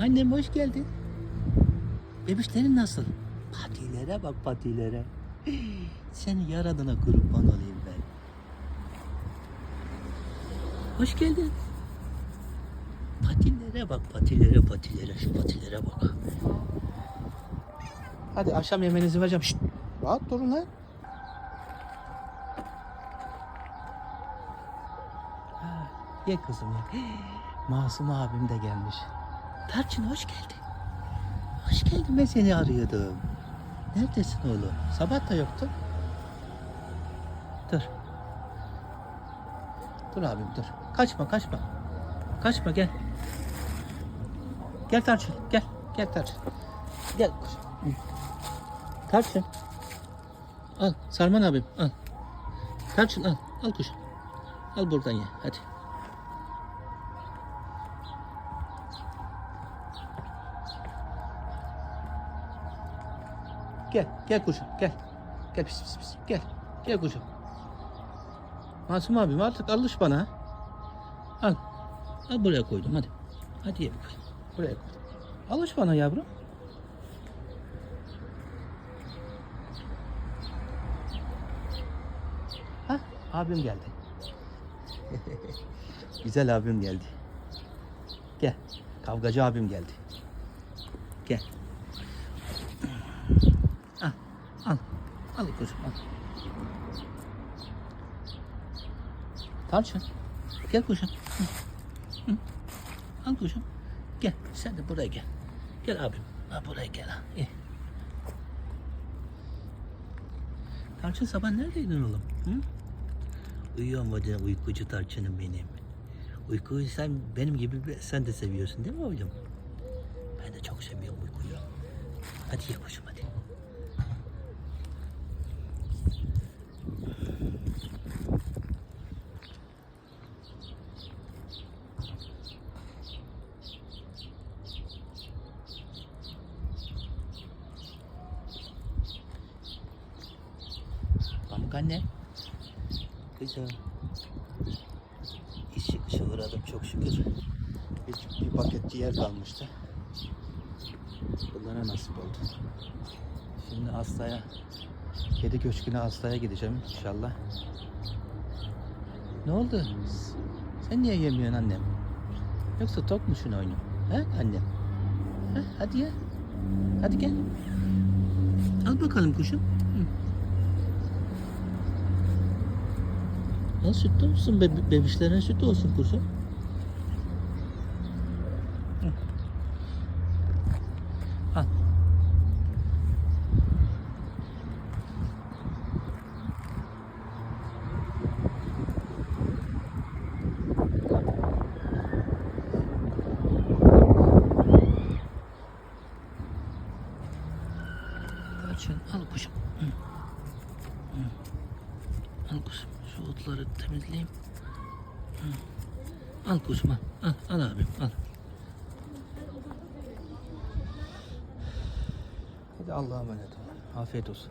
Annem hoş geldin. Bebişlerin nasıl? Patilere bak patilere. Seni yaradana kurban olayım ben. Hoş geldin. Patilere bak patilere patilere şu patilere bak. Hadi akşam yemeğinizi vereceğim. Şşt, rahat durun lan. Ye kızım ye. Masum abim de gelmiş. Tarçın hoş geldin. Hoş geldin ben seni arıyordum. Neredesin oğlum? Sabah da yoktun. Dur. Dur abim dur. Kaçma kaçma. Kaçma gel. Gel Tarçın gel. Gel Tarçın. Gel. Hı. Tarçın. Al Sarman abim al. Tarçın al. Al kuşum. Al buradan ye hadi. Gel, gel kuşum, gel. Gel pis pis pis, gel. Gel kuşum. Masum abim artık alış bana. Al. Al buraya koydum hadi. Hadi ye. Buraya koydum. Alış bana yavrum. Hah, abim geldi. Güzel abim geldi. Gel. Kavgacı abim geldi. Gel. Al. Al. Al kuzum al. Tarçın. Gel. Hı. Al kuşum. Gel. Sen de buraya gel. Gel abim. Ha, buraya gel. Ha. Gel. Tarçın sabah neredeydin oğlum? Hı? De uykucu tarçınım benim. Uykuyu sen benim gibi sen de seviyorsun değil mi oğlum? Ben de çok seviyorum uykuyu. Hadi ye kuşum hadi. Pamuk anne. Kızım. İş çıkışı uğradım çok şükür. Bir, bir paket ciğer kalmıştı. Bunlara nasip oldu. Şimdi hastaya, kedi köşküne hastaya gideceğim inşallah. Ne oldu? Sen niye yemiyorsun annem? Yoksa tok musun oyunu? He annem? He, hadi ya. Hadi gel. Al bakalım kuşum. Hı. Al sütlü olsun be bebişlerin sütü olsun kuzum. Al. Tarçın al kuşum. Al kuşum. Şu temizleyeyim. Al kuşum al. Al, abim al. Hadi Allah'a emanet ol. Afiyet olsun.